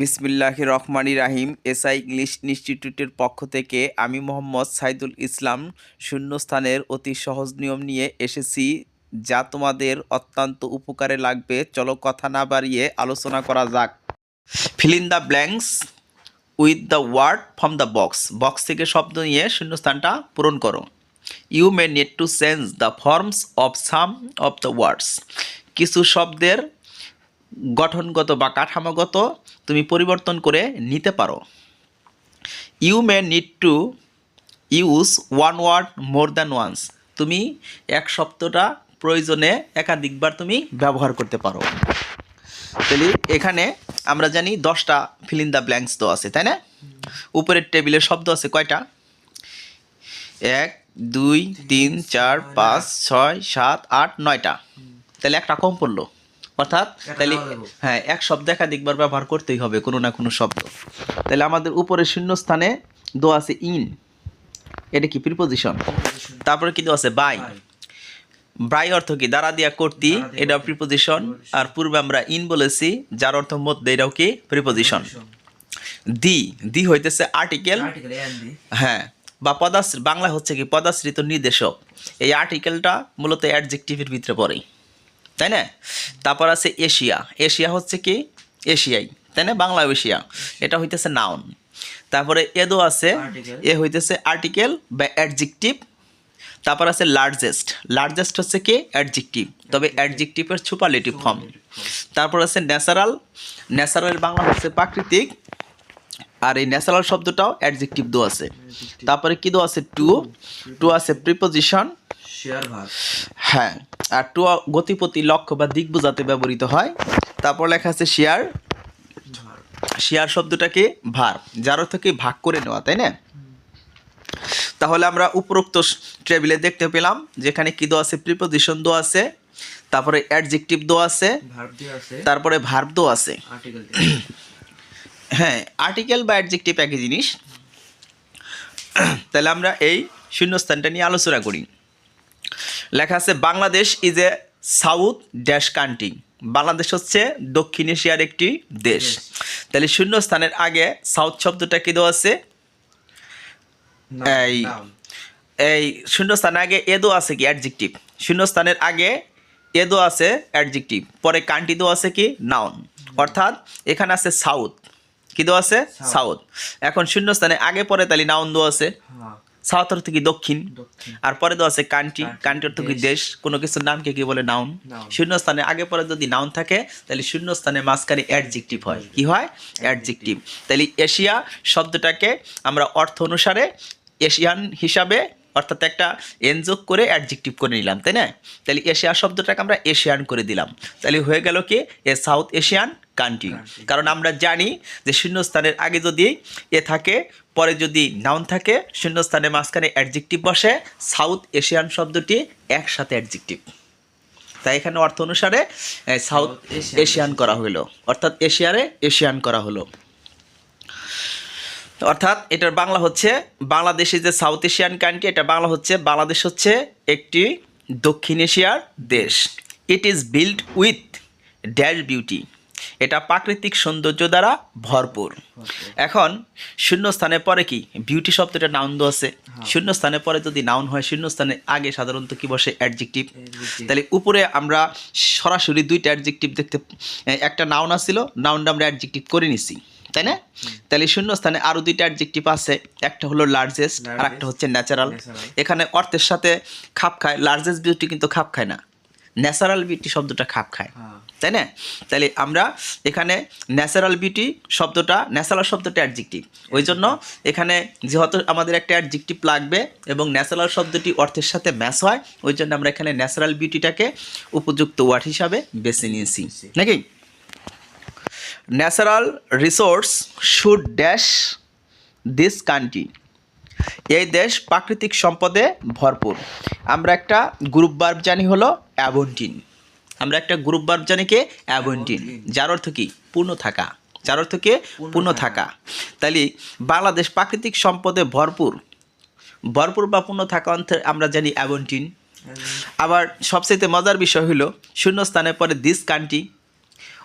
বিসমিল্লাহ রহমানি রাহিম, SI English ইনস্টিটিউটের পক্ষ থেকে আমি মোহাম্মদ সাইদুল ইসলাম শূন্যস্থানের অতি সহজ নিয়ম নিয়ে এসেছি, যা তোমাদের অত্যন্ত উপকারে লাগবে। চলো কথা না বাড়িয়ে আলোচনা করা যাক। Fill in the blanks with the word from the box box থেকে শব্দ নিয়ে শূন্যস্থানটা পূরণ করো। You may need to change the forms of some of the words কিছু শব্দের গঠনগত বা কাঠামোগত তুমি পরিবর্তন করে নিতে পারো। You may need to use one word more than once তুমি এক শব্দটা প্রয়োজনে একাধিকবার তুমি ব্যবহার করতে পারো। তাহলে এখানে আমরা জানি দশটা ফিল দ্য ব্ল্যাঙ্কস তো আছে, তাই না? উপরের টেবিলে শব্দ আছে কয়টা? এক, দুই, তিন, চার, পাঁচ, ছয়, সাত, আট, নয়টা। তাহলে একটা কম পড়ল। অর্থাৎ তাহলে হ্যাঁ এক শব্দ একাধিকবার ব্যবহার করতেই হবে কোনো না কোনো শব্দ। তাহলে আমাদের উপরে শূন্য স্থানে দো আছে ইন। এটা কি প্রিপোজিশন তারপরে কি দো আছে? বাই। ব্রাই অর্থ কি? দ্বারা দিয়া কর্তি এটা প্রিপোজিশন আর পূর্বে আমরা ইন বলেছি যার অর্থ মধ্যে এটাও কি? প্রিপোজিশন দি। দি হইতেছে আর্টিকেল হ্যাঁ। বা পদাশ্রী বাংলা হচ্ছে কি? পদাশ্রিত নির্দেশক। এই আর্টিকেলটা মূলত অ্যাডজেক্টিভের ভিতরে পড়ে। তাই না? তারপর আছে এশিয়া। এশিয়া হচ্ছে কি? এশিয়াই। তাই না? বাংলা এশিয়া। এটা হইতেছে নাউন তারপরে এদো আছে এ হইতেছে আর্টিকেল বা অ্যাডজেক্টিভ তারপর আছে লার্জেস্ট লার্জেস্ট হচ্ছে কি? অ্যাডজেক্টিভ তবে অ্যাডজেক্টিভের সুপারলেটিভ ফর্ম তারপর আছে ন্যাচারাল ন্যাচারাল বাংলা হচ্ছে প্রাকৃতিক। আর এই ন্যাচারাল শব্দটাও অ্যাডজেক্টিভ দো আছে। তারপরে কি দো আছে? টু টু আছে প্রিপোজিশন হ্যাঁ আর টু গতিপতি লক্ষ্য বা দিক বোঝাতে ব্যবহৃত হয়। তারপর লেখা আছে শেয়ার। শেয়ার শব্দটাকে ভার। যার অর্থ কি? ভাগ করে নেওয়া তাই না? তাহলে আমরা উপরোক্ত টেবিলে দেখতে পেলাম যেখানে কি দো আছে? প্রিপোজিশন দো আছে। তারপরে অ্যাডজেক্টিভ দো আছে। তারপরে ভার্ব দো আছে। হ্যাঁ আর্টিকেল বা অ্যাডজেক্টিভ একই জিনিস। তাহলে আমরা এই শূন্যস্থানটা নিয়ে আলোচনা করি। লেখা আছে Bangladesh is a south dash country Bangladesh হচ্ছে দক্ষিণ এশিয়ার একটি দেশ। তাহলে শূন্যস্থানের আগে সাউথ শব্দটা কি দেওয়া আছে? এই এই শূন্যস্থানের আগে এদো আছে কি? অ্যাডজেক্টিভ শূন্যস্থানের আগে এদো আছে অ্যাডজেক্টিভ পরে কান্টি দো আছে কি? নাউন অর্থাৎ এখানে আছে সাউথ কি দো আছে? সাউথ এখন শূন্যস্থানে আগে পরে তাহলে নাউন দো আছে। হ্যাঁ। সাউথ অর্থ কি দক্ষিণ। আর পরে দো আছে কান্ট্রি। কান্ট্রি অর্থ কি দেশ। কোনো কিছুর নামকে কি বলে নাউন. শূন্যস্থানে আগে পরে যদি নাউন থাকে তাহলে শূন্যস্থানে মাঝখানে অ্যাডজেক্টিভ হয়। কি হয়? অ্যাডজেক্টিভ তাহলে এশিয়া শব্দটাকে আমরা অর্থ অনুসারে এশিয়ান হিসাবে অর্থাৎ একটা এনজোক করে অ্যাডজেক্টিভ করে নিলাম তাই না? তাহলে এশিয়া শব্দটাকে আমরা এশিয়ান করে দিলাম। তাহলে হয়ে গেল কি? A south Asian country. কারণ আমরা জানি যে শূন্যস্থানের আগে যদি এ থাকে পরে যদি নাউন থাকে শূন্যস্থানের মাঝখানে অ্যাডজেক্টিভ বসে সাউথ এশিয়ান শব্দটি একসাথে অ্যাডজেক্টিভ তাই এখানে অর্থ অনুসারে সাউথ এশিয়ান করা হলো অর্থাৎ এশিয়ারে এশিয়ান করা হলো অর্থাৎ এটার বাংলা হচ্ছে বাংলাদেশে যে সাউথ এশিয়ান কান্ট্রি এটা বাংলা হচ্ছে বাংলাদেশ হচ্ছে একটি দক্ষিণ এশিয়ার দেশ। It is build with dash beauty এটা প্রাকৃতিক সৌন্দর্য দ্বারা ভরপুর। এখন শূন্যস্থানের পরে কি? বিউটি শব্দটা নাউন দো আছে। শূন্যস্থানের পরে যদি নাউন হয় শূন্যস্থানে আগে সাধারণত কি বসে? অ্যাডজেক্টিভ তাহলে উপরে আমরা সরাসরি দুইটা অ্যাডজেক্টিভ দেখতে একটা নাউন আসছিল নাউনটা আমরা অ্যাডজেক্টিভ করে নিছি তাই না? তাহলে শূন্যস্থানে আরও দুইটা অ্যাডজেক্টিভ আছে একটা হলো লার্জেস্ট আর একটা হচ্ছে ন্যাচারাল এখানে অর্থের সাথে খাপ খায় লার্জেস্ট বিউটি কিন্তু খাপ খায় না। ন্যাচারাল বিউটি শব্দটা খাপ খায়। হ্যাঁ। তাই না? তাহলে আমরা এখানে ন্যাচারাল বিউটি শব্দটা ন্যাচারাল শব্দটা অ্যাডজেক্টিভ ওই জন্য এখানে যেহেতু আমাদের একটা অ্যাডজেক্টিভ লাগবে এবং ন্যাচারাল শব্দটি অর্থের সাথে ম্যাচ হয় ওই জন্য আমরা এখানে ন্যাচারাল বিউটিটাকে উপযুক্ত ওয়ার্ড হিসাবে বেছে নিয়েছি। নাকি? Natural resource should dash this country এই দেশ প্রাকৃতিক সম্পদে ভরপুর। আমরা একটা গ্রুপ বার্ব জানি হলো অ্যাবন্টিন আমরা একটা গ্রুপ বার্ব জানি কে? অ্যাবন্টিন যার অর্থ কি? পূর্ণ থাকা। যার অর্থ কি? পূর্ণ থাকা। তাহলে বাংলাদেশ প্রাকৃতিক সম্পদে ভরপুর। ভরপুর বা পূর্ণ থাকা অর্থে আমরা জানি অ্যাবন্টিন আবার সবচেয়ে মজার বিষয় হলো শূন্য স্থানে পরে দিস কান্ট্রি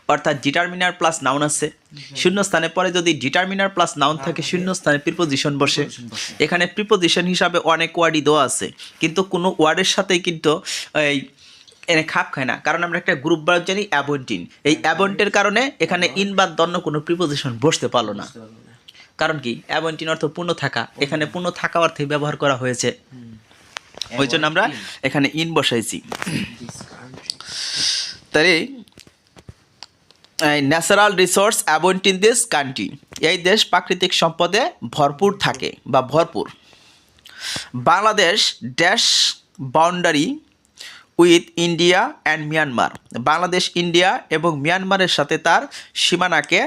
অর্থাৎ ডিটারমিনার প্লাস নাউন আছে। শূন্য স্থানে পরে যদি ডিটারমিনার প্লাস নাউন থাকে শূন্য স্থানে প্রিপোজিশন বসে। এখানে প্রিপোজিশন হিসাবে অনেক ওয়ার্ডই দেওয়া আছে। কিন্তু কোনো ওয়ার্ডের সাথেই কিন্তু এই এনে খাপ খায় না। কারণ আমরা একটা গ্রুপ বার জানি অ্যাবন্টিন এই অ্যাবন্টের কারণে এখানে ইন বাদ দন্য কোনো প্রিপোজিশন বসতে পারল না। কারণ কি? অ্যাবন্টিন অর্থ পূর্ণ থাকা। এখানে পূর্ণ থাকা অর্থে ব্যবহার করা হয়েছে। ওই জন্য আমরা এখানে ইন বসাইছি। তাহলে natural resource abound in this country. এই দেশ প্রাকৃতিক সম্পদে ভরপুর থাকে বা ভরপুর। Bangladesh dash boundary with India and Myanmar Bangladesh India এবং মিয়ানমারের সাথে তার সীমানাকে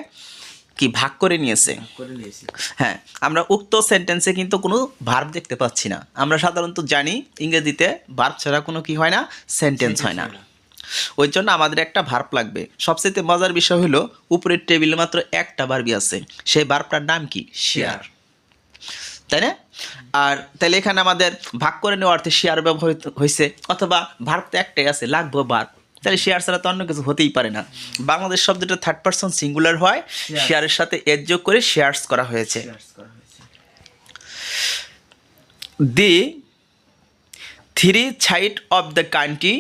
কি ভাগ করে নিয়েছে? করে নিয়েছি। হ্যাঁ আমরা উক্ত সেন্টেন্সে কিন্তু কোনো ভার্ব দেখতে পাচ্ছি না। আমরা সাধারণত জানি ইংরেজিতে ভার্ব ছাড়া কোনো কি হয় না সেন্টেন্স হয় না। ওই জন্য আমাদের একটা ভার্ব লাগবে। সবচেয়ে মজার বিষয় হলো উপরের টেবিলে মাত্র একটা ভার্বই আছে। সেই ভার্বটার নাম কি? শেয়ার তাই না? আর তাহলে এখানে আমাদের ভাগ করে নেওয়ার অর্থে শেয়ার ব্যবহৃত হয়েছে অথবা ভার্ব তো একটাই আছে লাগবে ভার্ব তাহলে শেয়ার ছাড়া তো অন্য কিছু হতেই পারে না। বাংলাদেশ শব্দটা থার্ড পার্সন সিঙ্গুলার হয় শেয়ারের সাথে এর যোগ করে শেয়ার্স করা হয়েছে। Shares করা হয়েছে। The three side of the country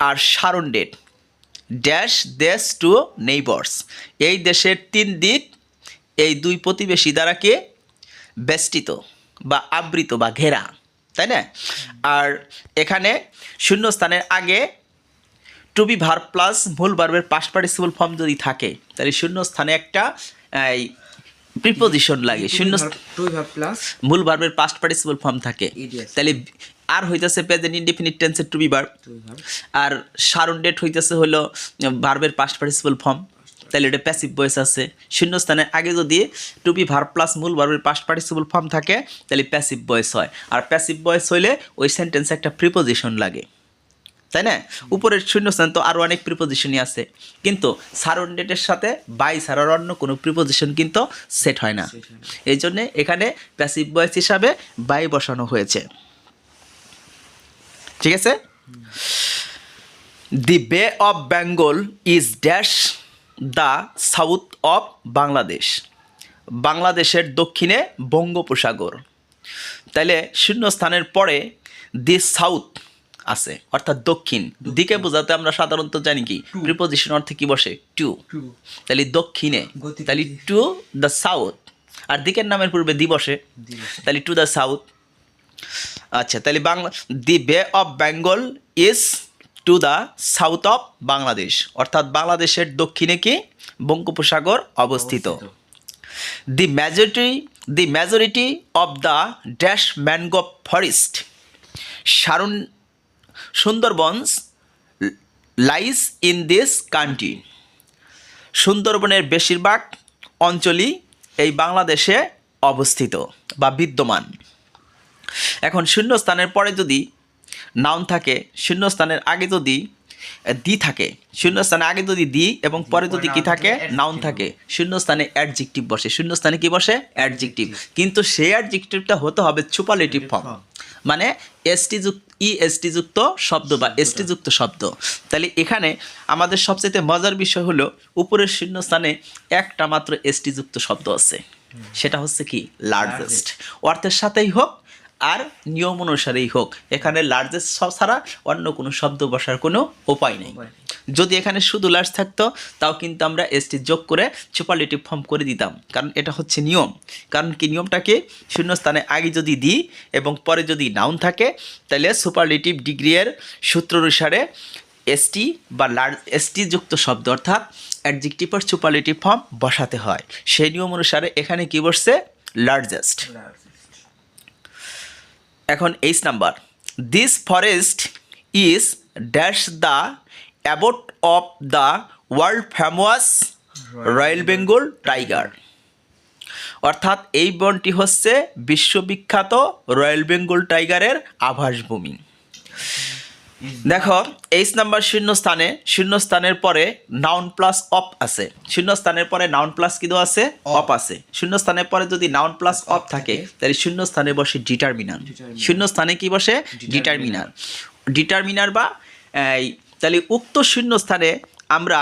are surrounded dash দেশ টু নেইবার্স এই দেশের তিন দিক এই দুই প্রতিবেশী দ্বারা কে? বেষ্টিত বা আবৃত বা ঘেরা তাই না? আর এখানে শূন্যস্থানের আগে টু বি ভার প্লাস মূল ভার্বের পার্টিসিপল ফর্ম যদি থাকে তাহলে শূন্যস্থানে একটা এই প্রিপোজিশন লাগে শূন্য মূল ভার্বের পাস্ট পার্টিসিপল ফর্ম থাকে। তাহলে আর হইতেছে প্রেজেন্ট ইনডিফিনিট টেন্সের to be verb are surrounded হইতেছে হলো ভার্বের পাস্ট পার্টিসিপল ফর্ম তাহলে এটা প্যাসিভ ভয়েস আছে। শূন্যস্থানের আগে যদি টু বি ভার্ব প্লাস মূল ভার্বের পাস্ট পার্টিসিপল ফর্ম থাকে তাহলে প্যাসিভ ভয়েস হয়। আর প্যাসিভ ভয়েস হইলে ওই সেন্টেন্সে একটা প্রিপোজিশন লাগে। তাই না? উপরের শূন্যস্থান তো আরও অনেক প্রিপোজিশনই আছে। কিন্তু সারন ডেটের সাথে বাই ছাড়ার অন্য কোনো প্রিপোজিশন কিন্তু সেট হয় না। হয় না। এই জন্যে এখানে প্যাসিভ ভয়েস হিসাবে বাই বসানো হয়েছে। ঠিক আছে? The Bay of Bengal is dash the south of Bangladesh বাংলাদেশের দক্ষিণে বঙ্গোপসাগর। তাহলে শূন্যস্থানের পরে দি সাউথ আছে অর্থাৎ দক্ষিণ। দিকে বোঝাতে আমরা সাধারণত জানি কি? প্রিপোজিশন অর্থে কি বসে? টু। তাহলে দক্ষিণে। তাহলে টু দ্য সাউথ। আর দিকের নামের পূর্বে দি বসে। তাহলে টু দ্য সাউথ। আচ্ছা তাহলে Bangla the bay of Bengal is to the south of Bangladesh অর্থাৎ বাংলাদেশের দক্ষিণে কি? বঙ্গোপসাগর অবস্থিত। The majority the majority of the dash mangrove forest সারুন Sundarbans lies in this country সুন্দরবনের বেশিরভাগ অঞ্চলই এই বাংলাদেশে অবস্থিত বা বিদ্যমান। এখন শূন্যস্থানের পরে যদি নাউন থাকে শূন্যস্থানের আগে যদি দি থাকে শূন্যস্থানে আগে যদি দি এবং পরে যদি কি থাকে নাউন থাকে শূন্যস্থানে অ্যাডজেক্টিভ বসে। শূন্যস্থানে কি বসে? অ্যাডজেক্টিভ কিন্তু সেই অ্যাডজেক্টিভটা হতে হবে সুপারলেটিভ ফর্ম মানে এসটি যুক্ত ই এসটি যুক্ত শব্দ বা এসটি যুক্ত শব্দ। তাহলে এখানে আমাদের সবচেয়ে মজার বিষয় হলো উপরের শূন্যস্থানে একটা মাত্র এসটি যুক্ত শব্দ আছে। সেটা হচ্ছে কি? লার্জেস্ট অর্থের সাথেই হোক আর নিয়ম অনুসারেই হোক এখানে লার্জেস্ট ছাড়া অন্য কোনো শব্দ বসার কোনো উপায় নেই। যদি এখানে শুধু লার্জ থাকতো তাও কিন্তু আমরা এসটি যোগ করে সুপারলেটিভ ফর্ম করে দিতাম কারণ এটা হচ্ছে নিয়ম। কারণ কি নিয়মটাকে শূন্যস্থানে আগে যদি দিই এবং পরে যদি নাউন থাকে তাহলে সুপারলেটিভ ডিগ্রিয়ের সূত্র অনুসারে এসটি বা লার্জ এসটি যুক্ত শব্দ অর্থাৎ অ্যাডজেক্টিভ আর সুপারলেটিভ ফর্ম বসাতে হয়। সেই নিয়ম অনুসারে এখানে কি বসছে? লার্জেস্ট এখন H number this forest is dash the abode of the world famous royal Bengal tiger অর্থাৎ এই বনটি হচ্ছে বিশ্ববিখ্যাত রয়্যাল বেঙ্গল টাইগারের আভাসভূমি দেখো এইচ নাম্বার শূন্য স্থানে শূন্য স্থানের পরে নাউন প্লাস অপ আছে। শূন্য স্থানের পরে নাউন প্লাস কি দেওয়া আছে? অপ আছে। শূন্য স্থানের পরে যদি নাউন প্লাস অপ থাকে তাহলে শূন্য স্থানে বসে ডিটারমিনার শূন্য স্থানে কি বসে? ডিটারমিনার ডিটারমিনার বা এই, তাহলে উক্ত শূন্য স্থানে আমরা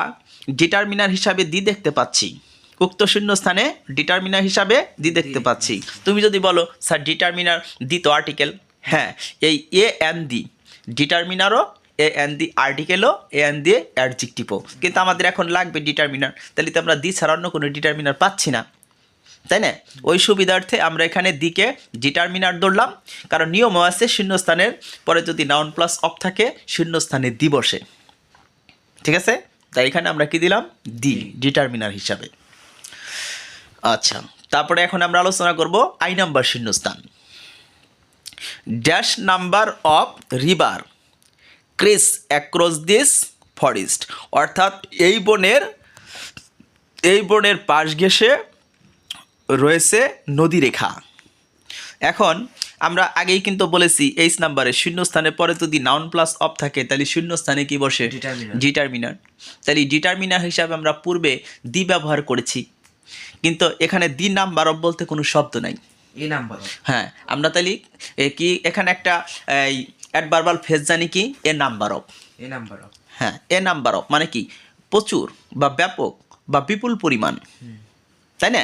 ডিটারমিনার হিসাবে দি দেখতে পাচ্ছি। উক্ত শূন্য স্থানে ডিটারমিনার হিসাবে দি দেখতে পাচ্ছি। তুমি যদি বলো স্যার ডিটারমিনার দি তো আর্টিকেল হ্যাঁ এই এ এন দি ডিটারমিনারও এ এন দি আর্টিকেলও এ এন দিয়ে অ্যাডজেক্টিভও কিন্তু আমাদের এখন লাগবে ডিটারমিনার তাহলে তো আমরা দি ছাড়া অন্য কোনো ডিটারমিনার পাচ্ছি না। তাই না? ওই সুবিধার্থে আমরা এখানে দিকে ডিটারমিনার ধরলাম। কারণ নিয়মও আছে, শূন্যস্থানের। পরে যদি নাউন প্লাস অফ থাকে, শূন্যস্থানে দি বসে। ঠিক আছে? তাই এখানে আমরা কি দিলাম? দি ডিটারমিনার হিসাবে। আচ্ছা তারপরে এখন আমরা আলোচনা করব আই নাম্বার শূন্যস্থান। Dash number of river criss across this forest অর্থাৎ এই বনের এই বনের পাশ ঘেঁষে রয়েছে নদীরেখা এখন আমরা আগেই কিন্তু বলেছি এইচ নাম্বারে শূন্যস্থানের পরে যদি নাউন প্লাস অফ থাকে তাহলে শূন্যস্থানে কি বসে? ডিটারমিনার তাহলে ডিটারমিনার হিসাবে আমরা পূর্বে দি ব্যবহার করেছি। কিন্তু এখানে দি নাম্বার অফ বলতে কোনো শব্দ নাই। এই নাম্বার। হ্যাঁ আমরা তাহলে এ কি এখানে একটা এই অ্যাডভার্বাল ফেজ জানি কি? এ নাম্বার অফ এই নাম্বার হ্যাঁ এ নাম্বার অফ মানে কি? প্রচুর বা ব্যাপক বা বিপুল পরিমাণ। তাই না?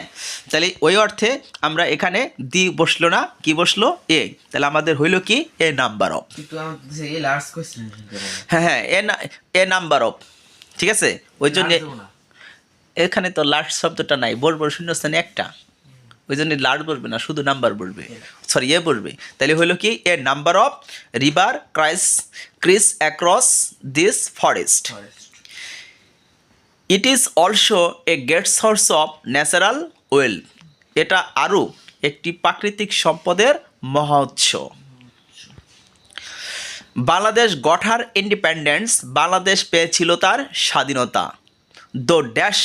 তাহলে ওই অর্থে আমরা এখানে দি বসল না কি বসল? এ। তাহলে আমাদের হইল কি? এ নাম্বার অফ হ্যাঁ হ্যাঁ এ না এ নাম্বার অফ ঠিক আছে? ওই জন্য এখানে তো লাস্ট শব্দটা নাই বলব শূন্যস্থানে একটা। ওই জন্য লার্জ বলবে না, শুধু নাম্বার বলবে। সরি এ বলবে। তাহলে হলো কি? A number of river cries criss across this forest it is also a great source of natural wealth এটা আরও একটি প্রাকৃতিক সম্পদের মহোৎস Bangladesh got her independence Bangladesh পেয়েছিল তার স্বাধীনতা। The dash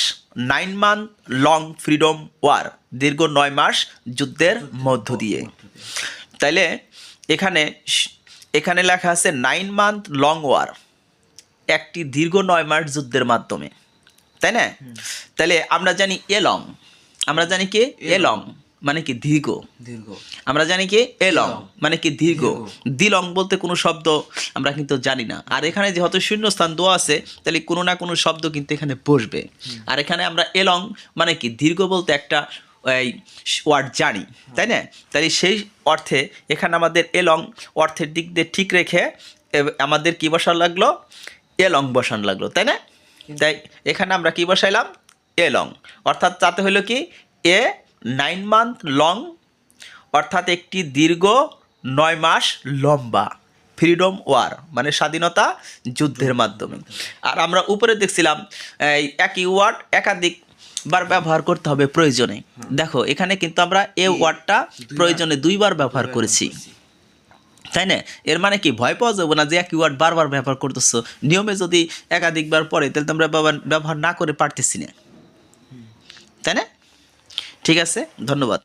nine month long freedom war দীর্ঘ নয় মাস যুদ্ধের মধ্য দিয়ে। তাইলে এখানে এখানে লেখা আছে নাইন মান্থ লং ওয়ার একটি দীর্ঘ নয় মাস যুদ্ধের মাধ্যমে। তাই না? তাহলে আমরা জানি এ লং আমরা জানি কি? এ লং মানে কি দীর্ঘ? দীর্ঘ। আমরা জানি কি? এলং। মানে কি দীর্ঘ? দীর্ঘ। দিলং বলতে কোনো শব্দ আমরা কিন্তু জানি না। আর এখানে যেহেতু শূন্যস্থান দেওয়া আছে তাহলে কোনো না কোনো শব্দ কিন্তু এখানে বসবে। আর এখানে আমরা এলং মানে কি দীর্ঘ বলতে একটা এই ওয়ার্ড জানি, তাই না? তাহলে সেই অর্থে এখানে আমাদের এলং অর্থের দিক দিয়ে ঠিক রেখে আমাদের কি বসান লাগল? এলং বসান লাগল, তাই না? তাই এখানে আমরা কি বসাইলাম? এলং। অর্থাৎ তাতে হলো কি? এ নাইন মান্থ লং অর্থাৎ একটি দীর্ঘ নয় মাস লম্বা ফ্রিডম ওয়ার মানে স্বাধীনতা যুদ্ধের মাধ্যমে। আর আমরা উপরে দেখছিলাম, এই একই ওয়ার্ড একাধিক বার ব্যবহার করতে হবে প্রয়োজনে। দেখো এখানে কিন্তু আমরা এ ওয়ার্ডটা প্রয়োজনে দুইবার ব্যবহার করেছি। তাই না? এর মানে কি? ভয় পাওয়া যাবে না যে একই ওয়ার্ড বারবার ব্যবহার করতেছ। নিয়মে যদি একাধিকবার পরে তাহলে তো আমরা ব্যবহার ব্যবহার না করে পারতেছি না। তাই না? ঠিক আছে? ধন্যবাদ।